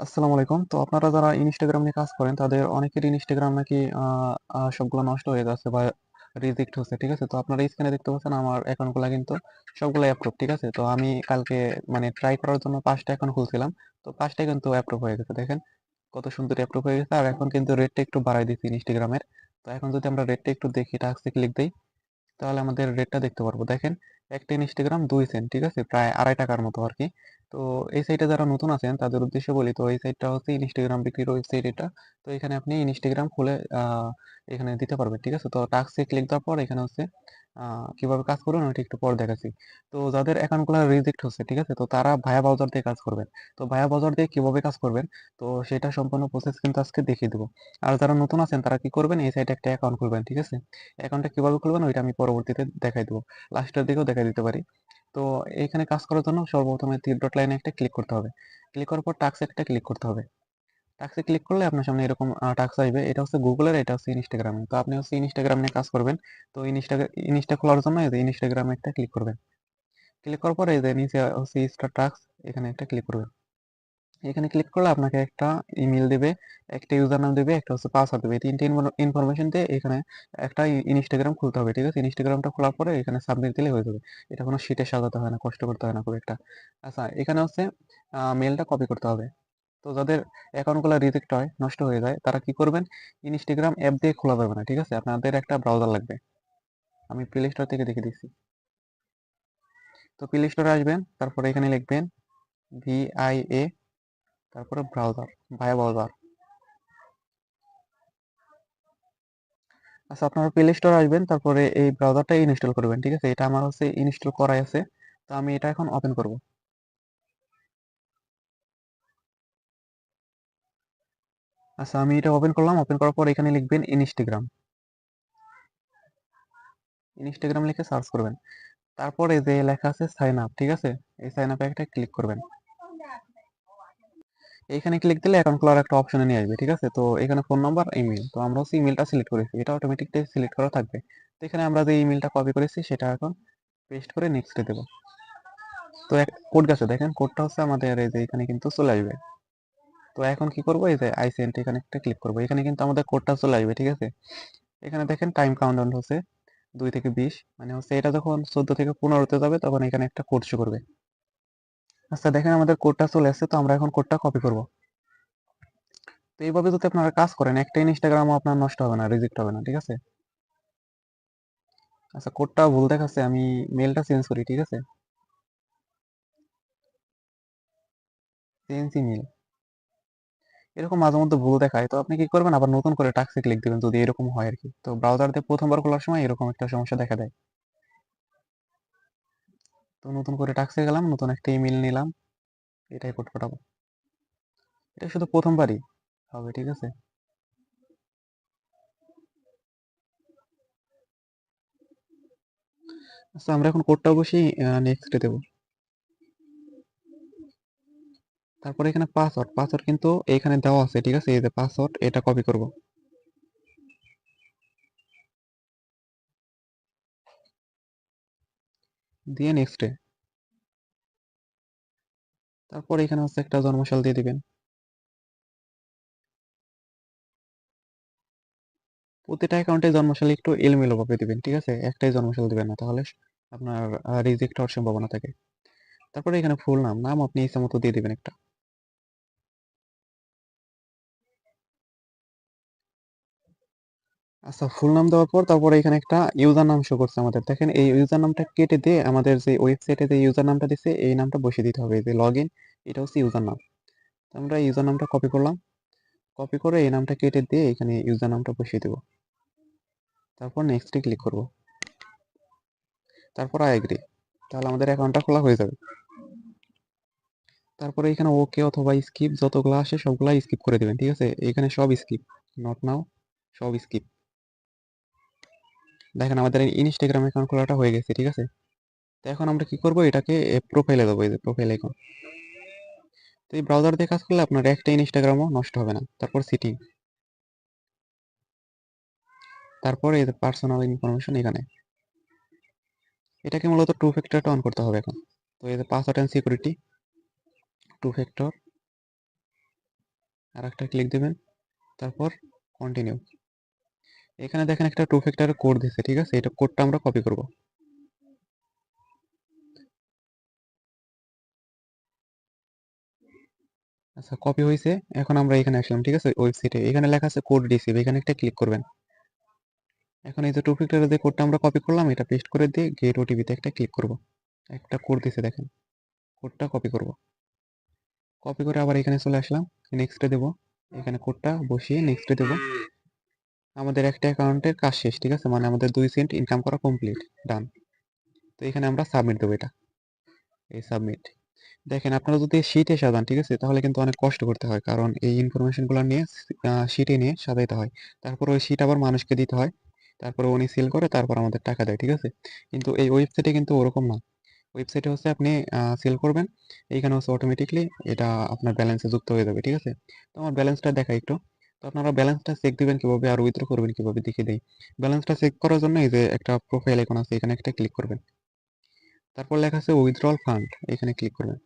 আসসালামু আলাইকুম। তো আপনারা যারা ইনস্টাগ্রাম নিয়ে কাজ করেন, তাদের অনেকের ইনস্টাগ্রাম নাকি সবগুলো নষ্ট হয়ে যাচ্ছে বা রিজেক্ট হচ্ছে। ঠিক আছে? তো আপনারা স্ক্রিনে দেখতে পাচ্ছেন আমার অ্যাকাউন্টগুলা কিন্তু সবগুলাই অ্যাপ্রুভ। ঠিক আছে? তো আমি কালকে মানে ট্রাই করার জন্য ৫ টা অ্যাকাউন্ট খুলছিলাম। তো ৫ টাই কিন্তু অ্যাপ্রুভ হয়ে গেছে। দেখেন কত সুন্দর অ্যাপ্রুভ হয়ে গেছে। আর এখন কিন্তু রেটটা একটু বাড়ায় দিয়েছি ইনস্টাগ্রামের। তো এখন যদি আমরা রেটটা একটু দেখি টাস্কে ক্লিক দিই, তাহলে আমাদের রেটটা দেখতে পারব। দেখেন, একটা ইনস্টাগ্রাম দুই সেন্ট। ঠিক আছে? প্রায় ৳২.৫ টাকার মতো আরকি। তো এই সাইটে যারা নতুন আছেন তাদের উদ্দেশ্যে বলি তো এই সাইটটা হচ্ছে ইনস্টাগ্রাম বিক্রির ওয়েবসাইট এটা। তো এখানে আপনি ইনস্টাগ্রাম খুলে এখানে দিতে পারবেন। ঠিক আছে? তো টাস্কে ক্লিক দেওয়ার পর এখানে হচ্ছে কীভাবে কাজ করবেন ওইটা একটু পরে দেখাচ্ছি। তো যাদের অ্যাকাউন্টগুলা রিজেক্ট হচ্ছে, ঠিক আছে? তো তারা ভায়া ব্রাউজার দিয়ে কাজ করবেন। তো ভায়া ব্রাউজার দিয়ে কীভাবে কাজ করবেন তো সেটা সম্পূর্ণ প্রসেস কিন্তু আজকে দেখিয়ে দেবো আর যারা নতুন আছেন তারা কি করবেন এই সাইটে একটা অ্যাকাউন্ট খুলবেন। ঠিক আছে? অ্যাকাউন্টটা কীভাবে খুলবেন ওইটা আমি পরবর্তীতে দেখাই দিব। লাস্টের দিকেও দেখাই দিতে পারি। তো এখানে কাজ করার জন্য সর্বপ্রথমে থ্রি ডট লাইনে একটা ক্লিক করতে হবে। ক্লিক করার পর টাক্স একটা ক্লিক করতে হবে। টাক্সে ক্লিক করলে আপনার সামনে এরকম টাক্স আসবে। এটা হচ্ছে গুগলের এটা হচ্ছে ইনস্টাগ্রামে তো আপনি হচ্ছে ইনস্টাগ্রাম নিয়ে কাজ করবেন। তো ইনস্টাগ্রাম ইনস্টা খোলার জন্য এই যে ইনস্টাগ্রামে একটা ক্লিক করবেন। ক্লিক করার পরে এই যে নিচে হচ্ছে স্টার টাক্স এখানে একটা ক্লিক করবেন। এখানে ক্লিক করলে আপনাকে একটা ইমেল দিবে, একটা ইউজার নাম দেবে একটা হচ্ছে পাসওয়ার্ড দিবে। ৩ ইনফরমেশন দিয়ে এখানে একটা ইনস্টাগ্রাম খুলতে হবে। ঠিক আছে? ইনস্টাগ্রামটা খোলার পরে এখানে সাবমিট দিলে হয়ে যাবে। এটা কোনো শিটে সাজাতে হয় না, কষ্ট করতে হয় না খুব একটা। আচ্ছা এখানে হচ্ছে আ মেইলটা কপি করতে হবে। তো যাদের অ্যাকাউন্টগুলো রিজেক্ট হয়, নষ্ট হয়ে যায় তারা কি করবেন? ইনস্টাগ্রাম অ্যাপ দিয়ে খোলা যাবে না। ঠিক আছে? আপনাদের একটা ব্রাউজার লাগবে। আমি প্লে স্টোর থেকে দেখে দিচ্ছি। তো প্লে স্টোরে আসবেন, তারপরে এখানে লিখবেন ভিআইএ তারপরে ব্রাউজার, ভায়া ব্রাউজার। আচ্ছা আপনারা প্লে স্টোরে আসবেন, তারপরে এই ব্রাউজারটা ইনস্টল করবেন। ঠিক আছে? এটা আমার হচ্ছে ইনস্টল করাই আছে। তো আমি এটা এখন ওপেন করব। আচ্ছা আমি এটা ওপেন করলাম। ওপেন করার পর এখানে লিখবেন ইনস্টাগ্রাম। ইনস্টাগ্রাম লিখে সার্চ করবেন। তারপরে যে লেখা আছে সাইন আপ, ঠিক আছে? এই সাইন আপে একটা ক্লিক করবেন। এইখানে ক্লিক দিলে অ্যাকাউন্ট খোলার একটা অপশনে নিয়ে আসবে। ঠিক আছে? তো এখানে ফোন নাম্বার, ইমেল তো আমরা হচ্ছে ইমেইলটা সিলেক্ট করেছি। এটা অটোমেটিকলি সিলেক্ট করা থাকবে। তো এখানে আমরা যে ইমেইলটা কপি করেছি সেটা এখন পেস্ট করে নেক্সট দেবো তো এক কোড গেছে দেখেন কোডটা হচ্ছে আমাদের এই যে এখানে কিন্তু চলে আসবে। তো এখন কি করব এই যে আই সেন্ট এখানে একটা ক্লিক করব। এখানে কিন্তু আমাদের কোডটা চলে আসবে। ঠিক আছে? এখানে দেখেন টাইম কাউন্টডাউন হচ্ছে দুই থেকে ২০ মানে হচ্ছে এটা যখন ১৪ থেকে ১৫ তে যাবে তখন এখানে একটা কোড শো করবে। আচ্ছা দেখেন আমাদের কোডটা চলে আসছে। তো আমরা এখন কোডটা কপি করব। তো এইভাবে যদি আপনারা কাজ করেন একটা ইনস্টাগ্রামও আপনার নষ্ট হবে না, রিজেক্ট হবে না। ঠিক আছে? আচ্ছা কোডটা ভুল দেখাচ্ছে আমি মেলটা চেঞ্জ করি। ঠিক আছে? এরকম মাঝে মধ্যে ভুল দেখায়। তো আপনি কি করবেন আবার নতুন করে টাস্কে ক্লিক দেবেন যদি এরকম হয় আর কি তো ব্রাউজার দিয়ে ১ম বার খোলার সময় এরকম একটা সমস্যা দেখা দেয়। তো নতুন করে টাস্কে গেলাম, নতুন একটা ইমেইল নিলাম। এটাই কোড পাঠাবো। এটা শুধু ১ম বারই হবে। ঠিক আছে? আচ্ছা আমরা এখন কোডটা আ নেক্সট দেব। তারপরে এখানে পাসওয়ার্ড, পাসওয়ার্ড কিন্তু এইখানে দেওয়া আছে। ঠিক আছে? এই যে পাসওয়ার্ড এটা কপি করব। দিয়ে নেক্সট এ। তারপর এখানে হচ্ছে একটা জন্মসাল দিয়ে দিবেন। প্রতিটা অ্যাকাউন্টে জন্মসাল একটু এলোমেলোভাবে দিবেন। ঠিক আছে? একটাই জন্মশাল দিবেন না। তাহলে আপনার রিজেক্ট হওয়ার সম্ভাবনা থাকে। তারপরে এখানে ফুল নাম, নাম আপনি ইচ্ছা মতো দিয়ে দিবেন একটা। আচ্ছা ফুল নাম দেওয়ার পর তারপরে এখানে একটা ইউজার নাম শো করছে আমাদের। দেখেন, এই ইউজার নামটা কেটে দিয়ে আমাদের যে ওয়েবসাইটে যে ইউজার নামটা দিছে, এই নামটা বসিয়ে দিতে হবে। যে লগইন এটা হচ্ছে ইউজার নাম। আমরা ইউজার নামটা কপি করলাম। কপি করে এই নামটা কেটে দিয়ে এখানে ইউজার নামটা বসিয়ে দেব। তারপর নেক্সট ক্লিক করব। তারপর আই এগ্রি। তাহলে আমাদের অ্যাকাউন্টটা খোলা হয়ে যাবে। তারপরে এখানে ওকে অথবা স্কিপ যতগুলা আসে সবগুলা স্কিপ করে দেবেন, ঠিক আছে? এখানে সব স্কিপ। নট নাও সব স্কিপ। দেখেন আমাদের ইনস্টাগ্রাম অ্যাকাউন্ট খোলাটা হয়ে গেছে। ঠিক আছে? তো এখন আমরা কি করব এটাকে প্রোফাইলে দেবো, এই যে প্রোফাইল আইকন। তো এই ব্রাউজার দিয়ে কাজ করলে আপনার একটা ইনস্টাগ্রামও নষ্ট হবে না। তারপর সেটিং। তারপর এই পার্সোনাল ইনফরমেশন এখানে। এটাকে মূলত টু ফ্যাক্টরটা অন করতে হবে এখন। তো এই password and security two factor আর একটা ক্লিক দেবেন তারপর কন্টিনিউ এখানে দেখেন একটা টু ফ্যাক্টর কোড দিছে, ঠিক আছে? এটা কোডটা আমরা কপি করব। আচ্ছা কপি হয়েছে এখন আমরা এখানে আসলাম, ঠিক আছে? ওয়েবসাইটে এখানে লেখা আছে কোড রিসিভ এখানে একটা ক্লিক করবেন। এখন এই যে টু ফ্যাক্টরের যে কোডটা আমরা কপি করলাম, এটা পেস্ট করে দিয়ে গেট ওটিপিতে একটা ক্লিক করব। একটা কোড দিছে, দেখেন। কোডটা কপি করব। কপি করে আবার এখানে চলে আসলাম। নেক্সটে দেব। এখানে কোডটা বসিয়ে নেক্সটে দেব। আমাদের একটা অ্যাকাউন্টের কাজ শেষ, ঠিক আছে? মানে আমাদের দুই সেন্ট ইনকাম করা কমপ্লিট ডান তো এখানে আমরা সাবমিট দেবো এটা, এই সাবমিট দেখেন, আপনারা যদি শিটে সাজান, ঠিক আছে? তাহলে কিন্তু অনেক কষ্ট করতে হয়, কারণ এই ইনফরমেশনগুলো নিয়ে শিটে নিয়ে সাজাইতে হয়। তারপর ওই শিট আবার মানুষকে দিতে হয়, তারপরে উনি সেল করে, তারপর আমাদের টাকা দেয়, ঠিক আছে? কিন্তু এই ওয়েবসাইটে কিন্তু ওরকম না। ওয়েবসাইটে হচ্ছে আপনি সেল করবেন, এইখানে হচ্ছে অটোমেটিকলি এটা আপনার ব্যালেন্সে যুক্ত হয়ে যাবে, ঠিক আছে? তো আমার ব্যালেন্সটা দেখাই একটু। তো আপনারা ব্যালেন্সটা চেক দিবেন কীভাবে আর উইথড্র করবেন কীভাবে দেখে দেয় ব্যালেন্সটা চেক করার জন্য এই যে একটা প্রোফাইল আইকন আছে, এখানে একটা ক্লিক করবেন। তারপর লেখা আছে উইথড্রল ফান্ড এখানে ক্লিক করবেন।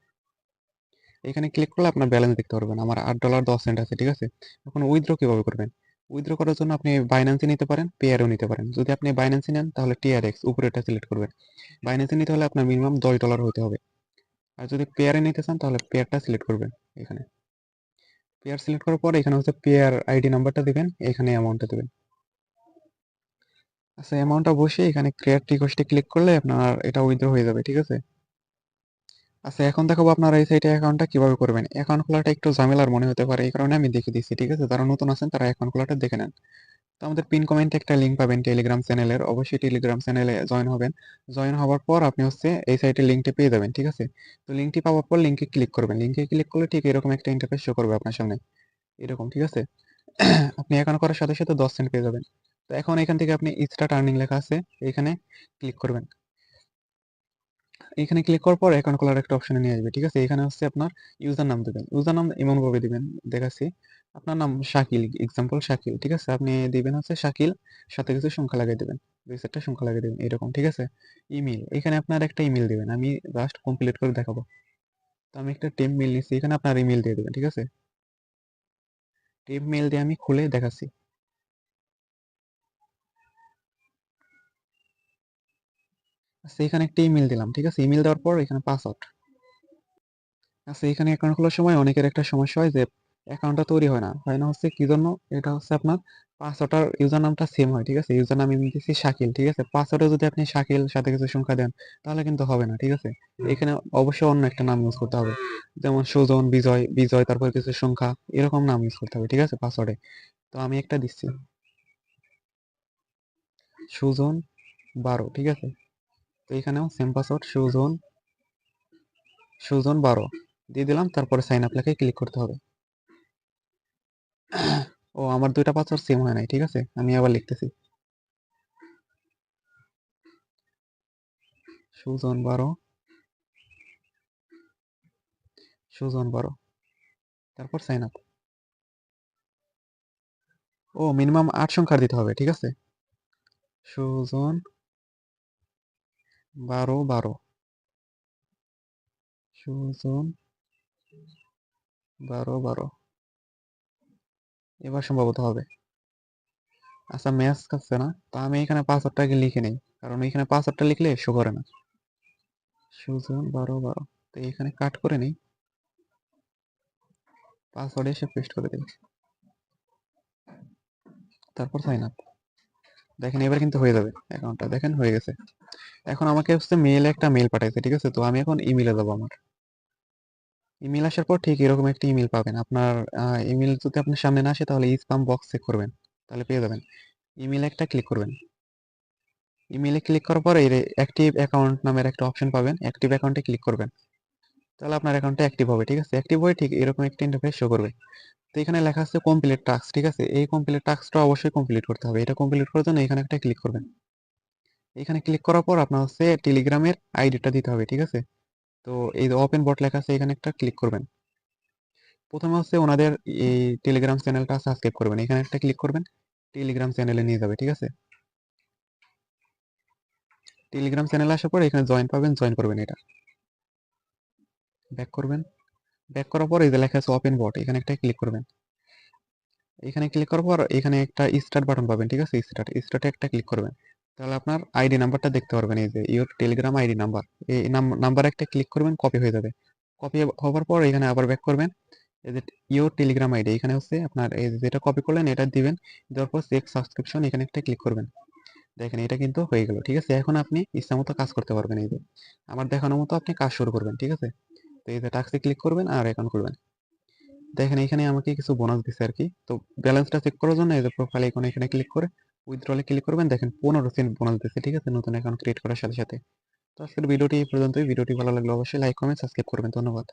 এখানে ক্লিক করলে আপনার ব্যালেন্স দেখতে পারবেন। আমার আট ডলার দশ সেন্ট আছে, ঠিক আছে? এখন উইথড্র কীভাবে করবেন? উইথড্র করার জন্য আপনি বাইন্যান্সে নিতে পারেন পেয়ারও নিতে পারেন। যদি আপনি বাইন্যান্সে নেন, তাহলে টিআরএক্স উপরেটা সিলেক্ট করবেন। বাইন্যান্সে নিতে হলে আপনার মিনিমাম দশ ডলার হতে হবে। আর যদি পেয়ারে নিতে চান, তাহলে পেয়ারটা সিলেক্ট করবেন, এখানে। পেয়ার সিলেক্ট করার পর এখানে হচ্ছে পেয়ার আইডি নাম্বারটা দিবেন, এখানে অ্যামাউন্টটা দিবেন। আচ্ছা অ্যামাউন্টটা বসে এখানে ক্রিয়েট রিকোয়েস্টে ক্লিক করলে আপনার এটা উইথড্র হয়ে যাবে, ঠিক আছে? আচ্ছা এখন দেখাবো আপনারা এই সাইটে অ্যাকাউন্টটা কীভাবে করবেন। অ্যাকাউন্ট খোলাটা একটু ঝামেলার মনে হতে পারে, এই কারণে আমি দেখে দিচ্ছি, ঠিক আছে? যারা নতুন আছেন তারা অ্যাকাউন্ট খোলাটা দেখে নেন। তো আমাদের পিন কমেন্টে একটা লিঙ্ক পাবেন টেলিগ্রাম চ্যানেলের অবশ্যই টেলিগ্রাম চ্যানেলে জয়েন হবেন। জয়েন হওয়ার পর আপনি হচ্ছে এই সাইটে লিঙ্কটি পেয়ে যাবেন, ঠিক আছে? তো লিঙ্কটি পাওয়ার পর লিঙ্কে ক্লিক করবেন। লিঙ্কে ক্লিক করলে ঠিক এরকম একটা ইন্টারফেস শো করবে আপনার সামনে। এরকম, ঠিক আছে? আপনি এখন করার সাথে সাথে দশ সেন্ট পেয়ে যাবেন। তো এখন এখান থেকে আপনি স্টার্ট আর্নিং লেখা আছে, এখানে ক্লিক করবেন। এখানে ক্লিক করার পর অ্যাকাউন্ট খোলার একটা অপশনে নিয়ে আসবে, ঠিক আছে? এখানে হচ্ছে আপনার ইউজার নাম দেবেন। ইউজার নাম এমনভাবে দিবেন, দেখাচ্ছি। আপনার নাম শাকিল এক্সাম্পল শাকিল, ঠিক আছে? আপনি দিবেন হচ্ছে শাকিল, সাথে কিছু সংখ্যা লাগিয়ে দেবেন। দুই চারটা সংখ্যা লাগিয়ে দেবেন, এরকম, ঠিক আছে? ইমেল এখানে আপনার একটা ইমেল দিবেন, আমি জাস্ট কমপ্লিট করে দেখাবো। তো আমি একটা টেম মেল নিচ্ছি, এখানে আপনার ইমেল দিয়ে দেবেন, ঠিক আছে? টেম মেল দিয়ে আমি খুলে দেখাচ্ছি। আচ্ছা এখানে একটা ইমেল দিলাম, ঠিক আছে? ইমেল দেওয়ার পর এখানে পাসওয়ার্ড আচ্ছা এখানে অ্যাকাউন্ট খোলার সময় অনেকের একটা সমস্যা হয় যে অ্যাকাউন্টটা তৈরি হয় না। হয় না হচ্ছে কি জন্য? এটা হচ্ছে আপনার পাসওয়ার্ডটার ইউজার নামটা সেম হয়, ঠিক আছে? ইউজার নাম আমি দিচ্ছি শাকিল, ঠিক আছে? পাসওয়ার্ডে যদি আপনি শাকিল সাথে কিছু সংখ্যা দেন, তাহলে কিন্তু হবে না, ঠিক আছে? এখানে অবশ্যই অন্য একটা নাম ইউজ করতে হবে। যেমন সুজন, বিজয় বিজয়, তারপর কিছু সংখ্যা, এরকম নাম ইউজ করতে হবে, ঠিক আছে? পাসওয়ার্ডে তো আমি একটা দিচ্ছি। সুজন বারো, ঠিক আছে? তো এখানেও সেম পাসওয়ার্ড সুজন সুজন বারো। দিয়ে দিলাম, তারপরে সাইন আপ লেখে ক্লিক করতে হবে। ও, আমার দুইটা পাসওয়ার্ড সেম হয় নাই, ঠিক আছে? আমি আবার লিখতেছি। সুজন বারো সুজন বারো। তারপর সাইন আপ ও মিনিমাম আট সংখ্যার দিতে হবে, ঠিক আছে? সুজন বারো বারো। সুজন বারো বারো। এবার সম্ভবত হবে। আচ্ছা ম্যাচ খাচ্ছে না। তো আমি এখানে পাসওয়ার্ডটাকে লিখে নেই। কারণ এখানে পাসওয়ার্ডটা লিখলে শো করে না। সুজন বারো বারো। তো এখানে কাট করে নেই। পাসওয়ার্ড এসে পেস্ট করে দিই তারপর সাইন আপ দেখেন, এবার কিন্তু হয়ে যাবে। অ্যাকাউন্টটা দেখেন, হয়ে গেছে। এখন আমাকে হচ্ছে মেইলে একটা মেল পাঠাইছে, ঠিক আছে? তো আমি এখন ইমেলে যাব আমার। ইমেল আসার পর ঠিক এরকম একটা ইমেল পাবেন। আপনার ইমেল যদি আপনার সামনে না আসে, তাহলে স্পাম বক্স চেক করবেন। তাহলে পেয়ে যাবেন। ইমেল একটা ক্লিক করবেন। ইমেলে ক্লিক করার পর অ্যাক্টিভ অ্যাকাউন্ট নামের একটা অপশন পাবেন। অ্যাক্টিভ অ্যাকাউন্টে ক্লিক করবেন। তাহলে আপনার অ্যাকাউন্টটা অ্যাক্টিভ হবে, ঠিক আছে? অ্যাক্টিভ হয়ে ঠিক এরকম একটা ইন্টারফেস শো করবে। তো এখানে লেখা আছে কমপ্লিট টাস্ক ঠিক আছে? এই কমপ্লিট টাস্কটা অবশ্যই কমপ্লিট করতে হবে। এটা কমপ্লিট করার জন্য এখানে একটা ক্লিক করবেন। এখানে ক্লিক করার পর আপনার হচ্ছে টেলিগ্রামের আইডিটা দিতে হবে, ঠিক আছে? তো এই যে ওপেন বট লেখা আছে, এখানে একটা ক্লিক করবেন। প্রথমে হচ্ছে ওনাদের এই টেলিগ্রাম চ্যানেলটা সাবস্ক্রাইব করবেন। এখানে একটা ক্লিক করবেন টেলিগ্রাম চ্যানেলে নিয়ে যাবে, ঠিক আছে? টেলিগ্রাম চ্যানেলে আসার পর এখানে জয়েন পাবেন জয়েন করবেন এটা। ব্যাক করবেন। ব্যাক করার পর এই যে লেখা আছে ওপেন বট এখানে একটা ক্লিক করবেন। এখানে ক্লিক করার পর এখানে একটা স্টার্ট বাটন পাবেন, ঠিক আছে? স্টার্ট স্টার্টে একটা ক্লিক করবেন। তাহলে আপনার আইডি নাম্বারটা দেখতে পারবেন, এই যে ইওর টেলিগ্রাম আইডি নাম্বার এই নাম্বার একটা ক্লিক করবেন কপি হয়ে যাবে। কপি হওয়ার পর এখানে আবার ব্যাক করবেন। এই যে ইওর টেলিগ্রাম আইডি এখানে হচ্ছে আপনার এই যেটা কপি করলেন, এটা দিবেন। দেওয়ার পর চেক সাবস্ক্রিপশন এখানে একটা ক্লিক করবেন। দেখেন, এটা কিন্তু হয়ে গেল, ঠিক আছে? এখন আপনি ইচ্ছা মতো কাজ করতে পারবেন, এই যে। আমার দেখানোর মতো আপনি কাজ শুরু করবেন, ঠিক আছে? তো এই যে টাক্সে ক্লিক করবেন আর অ্যাকাউন্ট করবেন দেখেন, এখানে আমাকে কিছু বোনাস দিছে আর কি। তো ব্যালেন্সটা চেক করার জন্য এই যে প্রোফাইল আইকনে এখানে ক্লিক করে উইথড্রলে ক্লিক করবেন। দেখেন পনেরো সেন্ট বোনাস দিচ্ছে ঠিক আছে? নতুন অ্যাকাউন্ট ক্রিয়েট করার সাথে সাথে। তো আজকের ভিডিওটি এই পর্যন্তই। ভিডিওটি ভালো লাগলে অবশ্যই লাইক কমেন্ট সাবস্ক্রাইব করবেন। ধন্যবাদ।